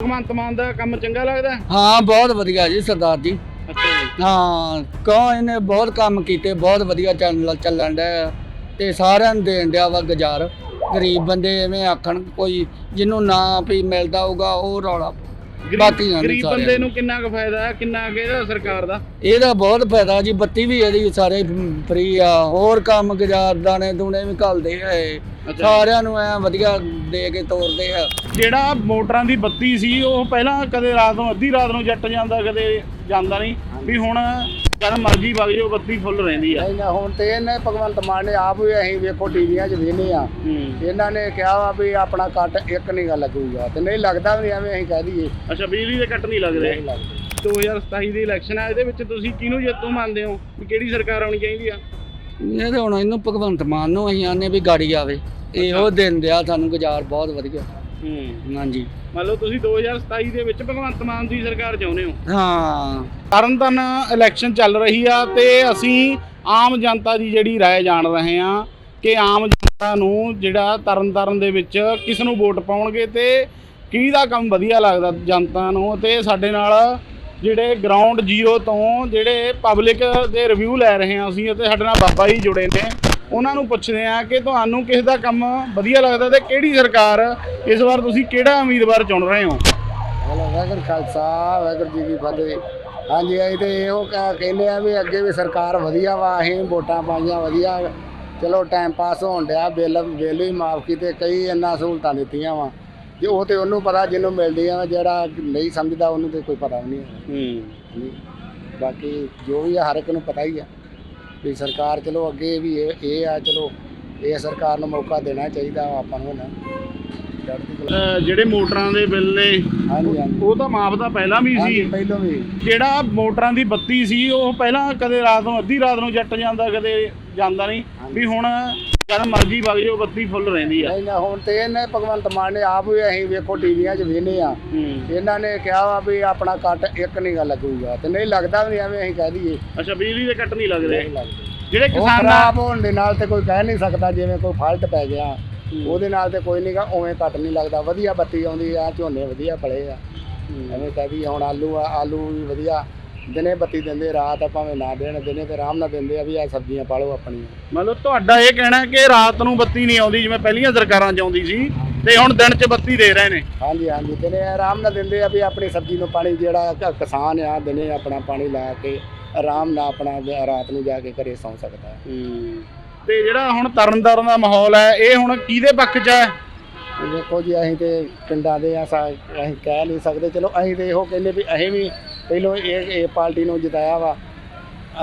ਭਗਵੰਤ ਮਾਨ ਦਾ ਕੰਮ ਚੰਗਾ ਲੱਗਦਾ? ਹਾਂ ਬਹੁਤ ਵਧੀਆ ਜੀ ਸਰਦਾਰ ਜੀ। ਅੱਛਾ ਜੀ। ਹਾਂ ਕਹੋ ਇਹਨੇ ਬਹੁਤ ਕੰਮ ਕੀਤੇ ਬਹੁਤ ਵਧੀਆ ਚੱਲ ਚੱਲਣ ਡਿਆ ਤੇ ਸਾਰਿਆਂ ਨੂੰ ਦੇਣ ਡਿਆ ਵਾ ਗੁਜ਼ਾਰ। ਗਰੀਬ ਬੰਦੇ ਐਵੇਂ ਆਖਣ ਕੋਈ ਜਿਹਨੂੰ ਨਾ ਵੀ ਮਿਲਦਾ ਹੋਊਗਾ ਉਹ ਰੌਲਾ ਬਾਕੀ ਨਾਲ ਗਰੀਬ ਬੰਦੇ ਨੂੰ। ਕਿੰਨਾ ਕੁ ਫਾਇਦਾ ਹੈ ਕਿੰਨਾ ਕੁ ਇਹਦਾ ਸਰਕਾਰ ਦਾ? ਇਹਦਾ ਬਹੁਤ ਫਾਇਦਾ ਜੀ ਬੱਤੀ ਵੀ ਇਹਦੀ ਸਾਰੇ ਫ੍ਰੀ ਆ। ਹੋਰ ਕੰਮ ਗੁਜ਼ਾਰ ਦਾਣੇ ਦੂਣੇ ਵੀ ਘੱਲਦੇ ਆ ਇਹ। ਸਾਰਿਆਂ ਨੂੰ ਐ ਵਧੀਆ ਦੇ ਕੇ ਤੋਰਦੇ ਆ। ਜਿਹੜਾ ਮੋਟਰਾਂ ਦੀ ਬੱਤੀ ਸੀ ਉਹ ਪਹਿਲਾਂ ਕਦੇ ਰਾਤ ਨੂੰ ਅੱਧੀ ਰਾਤ ਨੂੰ ਜੱਟ ਜਾਂਦਾ ਕਦੇ ਜਾਂਦਾ ਨਹੀਂ। ਵੀ ਹੁਣ ਜਦ ਮਰਜ਼ੀ ਵਗ ਜਾਓ ਬੱਤੀ ਫੁੱਲ ਰਹਿੰਦੀ ਆ। ਨਹੀਂ ਨਾ ਹੁਣ ਤੇ ਇਹਨੇ ਭਗਵੰਤ ਮਾਨ ਨੇ ਆਪ ਵੀ ਅਸੀਂ ਵੇਖੋ ਟੀਵੀਆਂ 'ਚ ਵੇਖਨੇ ਆ ਇਹਨਾਂ ਨੇ ਕਿਹਾ ਵਾ ਵੀ ਆਪਣਾ ਕੱਟ ਇੱਕ ਨਹੀਂ ਲੱਗੂਗਾ ਤੇ ਨਹੀਂ ਲੱਗਦਾ ਵੀ ਐਵੇਂ ਅਸੀਂ ਕਹਿ ਦਈਏ। ਅੱਛਾ ਬਿਜਲੀ ਦੇ ਕੱਟ ਨਹੀਂ ਲੱਗਦੇ। ਨਹੀਂ ਲੱਗਦਾ। 2027 ਦੀ ਇਲੈਕਸ਼ਨ ਹੈ ਇਹਦੇ ਵਿੱਚ ਤੁਸੀਂ ਕਿਹਨੂੰ ਜੇਤੂ ਮੰਨਦੇ ਹੋ? ਵੀ ਕਿਹੜੀ ਸਰਕਾਰ ਆਉਣੀ ਚਾਹੀਦੀ ਆ? ਇਹ ਤੇ ਹੁਣ ਇਹਨੂੰ ਭਗਵੰਤ ਮਾਨ ਨੂੰ ਅਸੀਂ ਆਨੇ ਵੀ ਗਾੜੀ ਆਵੇ। ਇਹੋ ਦਿਨ ਦਿਆ ਸਾਨੂੰ ਗੁਜ਼ਾਰ ਬਹੁਤ ਵਧੀਆ। ਹੂੰ ਹਾਂਜੀ ਮੰਨ ਲਓ ਤੁਸੀਂ 2027 ਦੇ ਵਿੱਚ ਭਗਵੰਤ ਮਾਨ ਦੀ ਸਰਕਾਰ ਚਾਹੁੰਦੇ ਹੋ ਹਾਂ ਤਰਨਤਾਰਨ ਇਲੈਕਸ਼ਨ ਚੱਲ ਰਹੀ ਆ ਤੇ ਅਸੀਂ ਆਮ ਜਨਤਾ ਦੀ ਜਿਹੜੀ رائے ਜਾਣ ਰਹੇ ਆ ਕਿ ਆਮ ਜਨਤਾ ਨੂੰ ਜਿਹੜਾ ਤਰਨਤਾਰਨ ਦੇ ਵਿੱਚ ਕਿਸ ਨੂੰ ਵੋਟ ਪਾਉਣਗੇ ਤੇ ਕਿਹਦਾ ਕੰਮ ਵਧੀਆ ਲੱਗਦਾ ਜਨਤਾ ਨੂੰ ਤੇ ਸਾਡੇ ਨਾਲ ਜਿਹੜੇ ਗਰਾਊਂਡ ਜ਼ੀਰੋ ਤੋਂ ਜਿਹੜੇ ਪਬਲਿਕ ਦੇ ਰਿਵਿਊ ਲੈ ਰਹੇ ਆ ਅਸੀਂ ਅਤੇ ਸਾਡੇ ਨਾਲ ਬਾਬਾ ਜੀ ਜੁੜੇ ਨੇ ਉਹਨਾਂ ਨੂੰ ਪੁੱਛਦੇ ਆ ਕਿ ਤੁਹਾਨੂੰ ਕਿਸ ਦਾ ਕੰਮ ਵਧੀਆ ਲੱਗਦਾ ਤੇ ਕਿਹੜੀ ਸਰਕਾਰ ਇਸ ਵਾਰ ਤੁਸੀਂ ਕਿਹੜਾ ਉਮੀਦਵਾਰ ਚੁਣ ਰਹੇ ਹੋ? ਵਾਹਿਗੁਰੂ ਖਾਲਸਾ ਵਾਹਿਗੁਰੂ ਜੀ ਕੀ ਫਤਿਹ। ਹਾਂਜੀ ਅਸੀਂ ਤੇ ਇਹੋ ਕਹਿ- ਕਹਿੰਦੇ ਆ ਵੀ ਅੱਗੇ ਵੀ ਸਰਕਾਰ ਵਧੀਆ ਵਾ ਅਸੀਂ ਵੋਟਾਂ ਪਾਈਆਂ ਵਧੀਆ। ਚਲੋ ਟਾਈਮ ਪਾਸ ਹੋਣ ਡਿਆ ਬਿੱਲ ਬਿੱਲ ਵੀ ਮਾਫ ਕੀਤੇ ਕਈ ਇੰਨਾ ਸਹੂਲਤਾਂ ਦਿੱਤੀਆਂ ਵਾ। ਜੇ ਉਹ ਤੇ ਉਹਨੂੰ ਪਤਾ ਜਿਹਨੂੰ ਮਿਲਦੀਆਂ ਜਿਹੜਾ ਨਹੀਂ ਸਮਝਦਾ ਉਹਨੂੰ ਤੇ ਕੋਈ ਪਤਾ ਨਹੀਂ। ਹੈ। ਹੂੰ। ਬਾਕੀ ਜੋ ਵੀ ਆ ਹਰ ਇੱਕ ਨੂੰ ਪਤਾ ਹੀ ਆ। ਵੀ ਸਰਕਾਰ ਚਲੋ ਅੱਗੇ ਵੀ ਇਹ ਇਹ ਆ, ਚਲੋ, ਇਹ ਸਰਕਾਰ ਨੂੰ ਮੌਕਾ ਦੇਣਾ ਚਾਹੀਦਾ ਆਪਾਂ ਨੂੰ ਨਾ ਜਿਹੜੇ ਮੋਟਰਾਂ ਦੇ ਬਿੱਲ ਨੇ ਉਹ ਤਾਂ ਮਾਫ ਤਾਂ ਪਹਿਲਾਂ ਵੀ ਸੀ। ਪਹਿਲੋਂ ਵੀ। ਜਿਹੜਾ ਮੋਟਰਾਂ ਦੀ ਬੱਤੀ ਸੀ ਉਹ ਪਹਿਲਾਂ ਕਦੇ ਰਾਤ ਨੂੰ ਅੱਧੀ ਰਾਤ ਨੂੰ ਜੱਟ ਜਾਂਦਾ ਕਦੇ ਜਾਂਦਾ ਨਹੀਂ। ਵੀ ਹੁਣ ਜਦ ਮਰਜ਼ੀ ਵਗ ਜਾਓ ਬੱਤੀ ਫੁੱਲ ਰਹਿੰਦੀ ਆ। ਨਹੀਂ ਨਾ ਹੁਣ ਤੇ ਇਹਨੇ ਭਗਵੰਤ ਮਾਨ ਨੇ ਆਪ ਵੀ ਅਸੀਂ ਵੇਖੋ ਟੀਵੀਆਂ 'ਚ ਵੇਖਨੇ ਆ ਇਹਨਾਂ ਨੇ ਕਿਹਾ ਵਾ ਵੀ ਆਪਣਾ ਕੱਟ ਇੱਕ ਨਹੀਂ ਲੱਗੂਗਾ। ਤੇ ਨਹੀਂ ਲੱਗਦਾ ਵੀ ਨਹੀਂ ਐਵੇਂ ਅਸੀਂ ਕਹਿ ਦਈਏ। ਅੱਛਾ ਬਿਜਲੀ ਦੇ ਕੱਟ ਨਹੀਂ ਲੱਗਦੇ। ਜਿਹੜੇ ਕਿਸਾਨਾਂ ਖਰਾਬ ਹੋਣ ਦੇ ਨਾਲ ਤੇ ਕੋਈ ਕਹਿ ਨਹੀਂ ਸਕਦਾ ਜਿਵੇਂ ਕੋਈ ਫਾਲਟ ਪੈ ਗਿਆ। ਉਹਦੇ ਨਾਲ ਤੇ ਕੋਈ ਨਹੀਂਗਾ ਉਵੇਂ ਕੱਟ ਨਹੀਂ ਲੱਗਦਾ। ਵਧੀਆ ਬੱਤੀ ਆਉਂਦੀ ਆ ਝੋਨੇ ਵਧੀਆ ਫਲੇ ਆ। ਐਵੇਂ ਕਹਿ ਦਈਏ ਹੁਣ ਆਲੂ ਆ ਆਲੂ ਵੀ ਵਧੀਆ। ਦਿਨੇ ਬੱਤੀ ਦਿੰਦੇ ਰਾਤ ਆ ਭਾਵੇਂ ਨਾ ਦੇਣ ਦਿਨੇ ਤੇ ਆਰਾਮ ਨਾਲ ਦਿੰਦੇ ਆ ਵੀ ਆ ਸਬਜ਼ੀਆਂ ਪਾਲੋ ਆਪਣੀਆਂ। ਮਤਲਬ ਤੁਹਾਡਾ ਇਹ ਕਹਿਣਾ ਕਿ ਰਾਤ ਨੂੰ ਬੱਤੀ ਨਹੀਂ ਆਉਂਦੀ ਜਿਵੇਂ ਪਹਿਲੀਆਂ ਸਰਕਾਰਾਂ ਚ ਆਉਂਦੀ ਸੀ ਤੇ ਹੁਣ ਦਿਨ 'ਚ ਬੱਤੀ ਦੇ ਰਹੇ ਨੇ। ਹਾਂਜੀ ਹਾਂਜੀ। ਦਿਨੇ ਆਰਾਮ ਨਾਲ ਦਿੰਦੇ ਆ ਵੀ ਆਪਣੀ ਸਬਜ਼ੀ ਨੂੰ ਪਾਣੀ ਜਿਹੜਾ ਕਿਸਾਨ ਆ ਦਿਨੇ ਆਪਣਾ ਪਾਣੀ ਲਾ ਕੇ ਆਰਾਮ ਨਾਲ ਆਪਣਾ ਰਾਤ ਨੂੰ ਜਾ ਕੇ ਘਰੇ ਸੌਂ ਸਕਦਾ। ਹੈ। ਤੇ ਜਿਹੜਾ ਹੁਣ ਤਰਨਤਾਰਨ ਦਾ ਮਾਹੌਲ ਹੈ, ਇਹ ਹੁਣ ਕਿਹਦੇ ਪੱਖ 'ਚ ਹੈ? ਦੇਖੋ ਜੀ, ਅਸੀਂ ਤੇ ਪਿੰਡਾਂ ਦੇ ਆ, ਸਾ- ਅਸੀਂ ਕਹਿ ਨਹੀਂ ਸਕਦੇ। ਚਲੋ, ਅਸੀਂ ਤੇ ਇਹੋ ਕਹਿੰਦੇ ਵੀ ਅਸੀਂ ਵੀ, ਪਹਿਲੋਂ ਇਹ ਇਹ ਪਾਰਟੀ ਨੂੰ ਜਿਤਾਇਆ ਵਾ।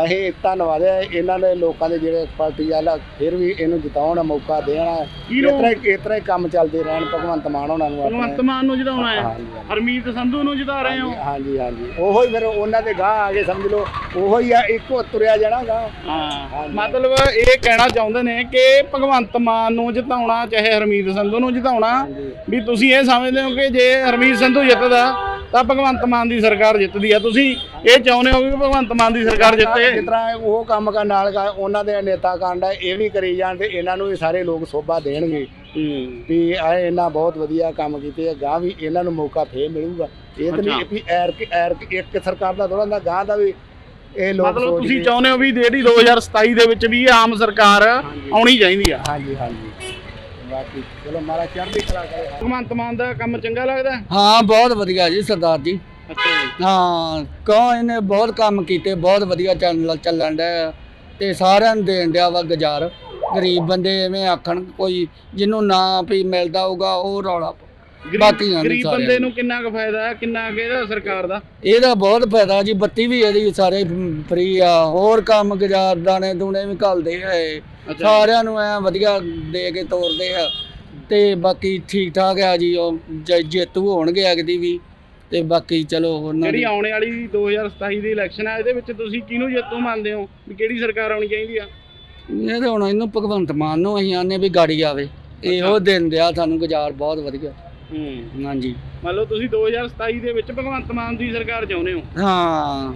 ਅਸੀਂ ਧੰਨਵਾਦ ਹੈ ਇਹਨਾਂ ਦੇ ਲੋਕਾਂ ਦੇ ਜਿਹੜੇ ਪਾਰਟੀ ਵਾਲਾ ਫਿਰ ਵੀ ਇਹਨੂੰ ਜਿਤਾਉਣ ਦਾ ਮੌਕਾ ਦੇਣਾ। ਹੀ- ਤਰ੍ਹਾਂ ਹੀ ਕੰਮ ਚੱਲਦੇ ਰਹਿਣ ਭਗਵੰਤ ਮਾਨ ਉਹਨਾਂ ਨੂੰ ਭਗਵੰਤ ਮਾਨ ਨੂੰ ਜਿਤਾਉਣਾ ਹੈ। ਹਾਂਜੀ, ਹਾਂਜੀ। ਹਰਮੀਤ ਸੰਧੂ ਨੂੰ ਜਿਤਾ ਰਹੇ ਹੋ। ਹਾਂਜੀ ਹਾਂਜੀ। ਉਹੋ ਹੀ ਫਿਰ ਉਹਨਾਂ ਦੇ ਗਾਂ ਆ ਕੇ ਸਮਝ ਲਓ ਉਹੋ ਹੀ ਆ ਇੱਕੋ ਤੁਰਿਆ ਜਾਣਾ ਗਾਂ ਹਾਂ। ਮਤਲਬ ਇਹ ਕਹਿਣਾ ਚਾਹੁੰਦੇ ਨੇ ਕਿ ਭਗਵੰਤ ਮਾਨ ਨੂੰ ਜਿਤਾਉਣਾ ਚਾਹੇ ਹਰਮੀਤ ਸੰਧੂ ਨੂੰ ਜਿਤਾਉਣਾ। ਵੀ ਤੁਸੀਂ ਇਹ ਸਮਝਦੇ ਹੋ ਕਿ ਜੇ ਹਰਮੀਤ ਸੰਧੂ ਜਿੱਤਦਾ ਤਾਂ ਭਗਵੰਤ ਮਾਨ ਦੀ ਸਰਕਾਰ ਜਿੱਤਦੀ ਆ। ਤੁਸੀਂ ਇਹ ਚਾਹੁੰਦੇ ਹੋ ਕਿ ਭਗਵੰਤ ਮਾਨ ਦੀ ਸਰਕਾਰ ਜਿੱਤੇ? ਜਿਸ ਤਰ੍ਹਾਂ ਉਹ ਕੰਮ ਕਰਨ ਨਾਲ ਉਹਨਾਂ ਦੇ ਨੇਤਾ ਕਾਂਡਾ ਇਹ ਵੀ ਕਰੀ ਜਾਣ ਤੇ ਇਹਨਾਂ ਨੂੰ ਵੀ ਸਾਰੇ ਲੋਕ ਸੋਭਾ ਦੇਣਗੇ। ਵੀ ਇਹ ਇਹਨਾਂ ਬਹੁਤ ਵਧੀਆ ਕੰਮ ਕੀਤੇ ਆ ਗਾਂ ਵੀ ਇਹਨਾਂ ਨੂੰ ਮੌਕਾ ਫੇਰ ਮਿਲੂਗਾ। ਇਹ ਤਾਂ ਨਹੀਂ। ਵੀ ਐਰ ਐਰ ਇੱਕ ਸਰਕਾਰ ਦਾ ਥੋੜਾ ਹੁੰਦਾ ਗਾਂ ਦਾ ਵੀ ਇਹ ਲੋਕ ਮਤਲਬ ਤੁਸੀਂ ਚਾਹੁੰਦੇ ਹੋ ਵੀ ਜਿਹੜੀ 2027 ਦੇ ਵਿੱਚ ਵੀ ਆਮ ਸਰਕਾਰ ਆਉਣੀ ਚਾਹੀਦੀ ਆ? ਹਾਂਜੀ ਹਾਂਜੀ। ਬਾਕੀ। ਚਲੋ ਮਾਰਾ ਚੜ੍ਹਦੀ ਕਲਾ ਕਰੇ। ਭਗਵੰਤ ਮਾਨ ਦਾ ਕੰਮ ਚੰਗਾ ਲੱਗਦਾ? ਹਾਂ ਬਹੁਤ ਵਧੀਆ ਜੀ ਸਰਦਾਰ ਜੀ। ਅੱਛਾ ਜੀ। ਹਾਂ ਕਹੋ ਇਹਨੇ ਬਹੁਤ ਕੰਮ ਕੀਤੇ ਬਹੁਤ ਵਧੀਆ ਚੱਲ ਚੱਲਣ ਡਿਆ। ਤੇ ਸਾਰਿਆਂ ਨੂੰ ਦੇਣ ਡਿਆ ਵਾ ਗੁਜ਼ਾਰ। ਗਰੀਬ ਬੰਦੇ ਐਵੇਂ ਆਖਣ ਕੋਈ ਜਿਹਨੂੰ ਨਾ ਵੀ ਮਿਲਦਾ ਹੋਊਗਾ ਉਹ ਰੌਲਾ ਬਾਕੀ ਨਾਲ ਗਰੀਬ ਸਾਰਿਆਂ ਬੰਦੇ ਨੂੰ। ਕਿੰਨਾ ਕੁ ਫਾਇਦਾ ਹੈ ਕਿੰਨਾ ਕੁ ਇਹਦਾ ਸਰਕਾਰ ਦਾ? ਇਹਦਾ ਬਹੁਤ ਫਾਇਦਾ ਜੀ ਬੱਤੀ ਵੀ ਇਹਦੀ ਸਾਰੇ ਫ੍ਰੀ ਆ। ਹੋਰ ਕੰਮ ਗੁਜ਼ਾਰ ਦਾਣੇ ਦੂਣੇ ਵੀ ਘੱਲਦੇ ਆ ਇਹ। ਸਾਰਿਆਂ ਨੂੰ ਐ ਵਧੀਆ ਦੇ ਕੇ ਤੋਰਦੇ ਆ। ਤੇ ਬਾਕੀ ਠੀਕ ਠਾਕ ਆ ਜੀ ਉਹ ਜ- ਜੇਤੂ ਹੋਣਗੇ ਅਗਦੀ ਵੀ। ਤੇ ਬਾਕੀ ਚਲੋ ਉਹਨਾਂ ਜਿਹੜੀ ਦੀ ਆਉਣ ਵਾਲੀ 2027 ਦੀ ਇਲੈਕਸ਼ਨ ਹੈ ਇਹਦੇ ਵਿੱਚ ਤੁਸੀਂ ਕਿਹਨੂੰ ਜੇਤੂ ਮੰਨਦੇ ਹੋ? ਵੀ ਕਿਹੜੀ ਸਰਕਾਰ ਆਉਣੀ ਚਾਹੀਦੀ ਆ? ਇਹ ਤਾਂ ਹੁਣ ਇਹਨੂੰ ਭਗਵੰਤ ਮਾਨ ਨੂੰ ਅਸੀਂ ਆਨੇ ਵੀ ਗਾੜੀ ਆਵੇ। ਇਹੋ ਦਿਨ ਦਿਆ ਸਾਨੂੰ ਗੁਜ਼ਾਰ ਬਹੁਤ ਵਧੀਆ। ਹੂੰ। ਹਾਂਜੀ। ਮੰਨ ਲਓ ਤੁਸੀਂ 2027 ਦੇ ਵਿੱਚ ਭਗਵੰਤ ਮਾਨ ਦੀ ਸਰਕਾਰ ਚਾਹੁੰਦੇ ਹੋ। ਹਾਂ।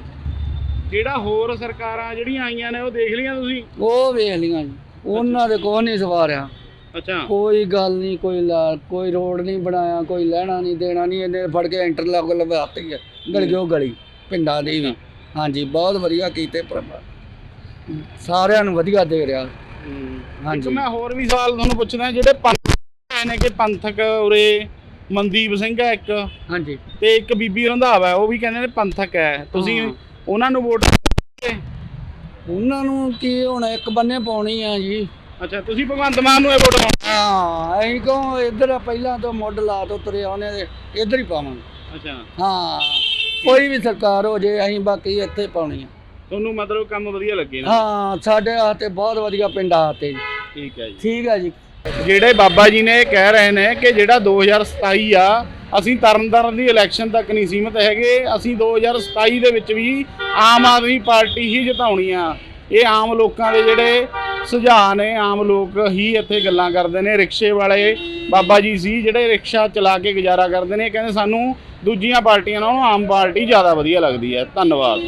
ਜਿਹੜਾ ਹੋਰ ਸਰਕਾਰਾਂ ਜਿਹੜੀਆਂ ਆਈਆਂ ਨੇ ਉਹ ਦੇਖ ਲਈਆਂ ਤੁਸੀਂ? ਉਹ ਵੇਖ ਲੀਆਂ ਜੀ। ਉਹਨਾਂ ਦੇ ਕੋਹ ਨਹੀਂ ਸਵਾਰਿਆ। ਅੱਛਾ। ਕੋਈ ਗੱਲ ਨਹੀਂ ਕੋਈ ਲਾ ਕੋਈ ਰੋਡ ਨਹੀਂ ਬਣਾਇਆ ਕੋਈ ਲੈਣਾ ਨਹੀਂ ਦੇਣਾ ਨਹੀਂ ਇਹਨੇ ਫੜ ਕੇ ਇੰਟਰਲੌਕ ਲਵਾਤੀ ਹੈ। ਗਲੀਓ ਗਲੀ ਪਿੰਡਾਂ ਦੀ ਵੀ। ਹਾਂਜੀ ਬਹੁਤ ਵਧੀਆ ਕੀਤੇ ਪ੍ਰਭਾ। ਸਾਰਿਆਂ ਨੂੰ ਵਧੀਆ ਦੇ ਰਿਹਾ। ਹਾਂਜੀ। ਮੈਂ ਹੋਰ ਵੀ ਸਵਾਲ ਤੁਹਾਨੂੰ ਪੁੱਛਦਾ ਜਿਹੜੇ ਪੰਥ ਆਏ ਨੇ ਕਿ ਪੰਥਕ ਉਰੇ ਮਨਦੀਪ ਸਿੰਘ ਹੈ ਇੱਕ। ਹਾਂਜੀ। ਤੇ ਇੱਕ ਬੀਬੀ ਰੰਧਾਵਾ ਹੈ, ਉਹ ਵੀ ਕਹਿੰਦੇ ਨੇ ਪੰਥਕ ਹੈ। ਤੁਸੀਂ ਹਾਂ। ਉਹਨਾਂ ਨੂੰ ਵੋਟ ਉਹਨਾਂ ਨੂੰ ਕੀ ਹੁਣ ਇੱਕ ਬੰਨੇ ਪਾਉਣੀ ਆ ਜੀ। ਅੱਛਾ ਤੁਸੀਂ ਭਗਵੰਤ ਮਾਨ ਨੂੰ ਇਹ ਵੋਟ ਪਾਉਣੀ? ਹਾਂ ਅਸੀਂ ਕਹੋ ਇੱਧਰ ਪਹਿਲਾਂ ਤੋਂ ਮੁੱਢ ਲਾ ਤੋਂ ਤੁਰੇ ਆਉਨੇ ਦੇ ਇੱਧਰ ਹੀ ਪਾਵਾਂਗੇ। ਅੱਛਾ। ਹਾਂ ਕੋਈ ਵੀ ਸਰਕਾਰ ਹੋ ਜੇ ਅਸੀਂ ਬਾਕੀ ਇੱਥੇ ਪਾਉਣੀ ਆ। ਤੁਹਾਨੂੰ ਮਤਲਬ ਕੰਮ ਵਧੀਆ ਲੱਗੇ ਨਾ? ਹਾਂ ਸਾਡੇ ਹੱਥੇ ਬਹੁਤ ਵਧੀਆ ਪਿੰਡ ਆ ਤੇ ਜੀ। ਠੀਕ ਹੈ ਜੀ। ਠੀਕ ਹੈ ਜੀ। ਜਿਹੜੇ ਬਾਬਾ ਜੀ ਨੇ ਇਹ ਕਹਿ ਰਹੇ ਨੇ ਕਿ ਜਿਹੜਾ 2027 ਆ, ਅਸੀਂ ਤਰਨਤਾਰਨ ਦੀ ਇਲੈਕਸ਼ਨ ਤੱਕ ਨਹੀਂ ਸੀਮਿਤ ਹੈਗੇ। ਅਸੀਂ 2027 ਦੇ ਵਿੱਚ ਵੀ ਆਮ ਆਦਮੀ ਪਾਰਟੀ ਹੀ ਜਿਤਾਉਣੀ ਆ। ਇਹ ਆਮ ਲੋਕਾਂ ਦੇ ਜਿਹੜੇ ਸੁਝਾਅ ਨੇ, ਆਮ ਲੋਕ ਹੀ ਇੱਥੇ ਗੱਲਾਂ ਕਰਦੇ ਨੇ। ਰਿਕਸ਼ੇ ਵਾਲੇ ਬਾਬਾ ਜੀ ਸੀ ਜਿਹੜੇ ਰਿਕਸ਼ਾ ਚਲਾ ਕੇ ਗੁਜ਼ਾਰਾ ਕਰਦੇ ਨੇ। ਇਹ ਕਹਿੰਦੇ ਸਾਨੂੰ ਦੂਜੀਆਂ ਪਾਰਟੀਆਂ ਨਾਲੋਂ ਆਮ ਪਾਰਟੀ ਜ਼ਿਆਦਾ ਵਧੀਆ ਲੱਗਦੀ ਹੈ। ਧੰਨਵਾਦ।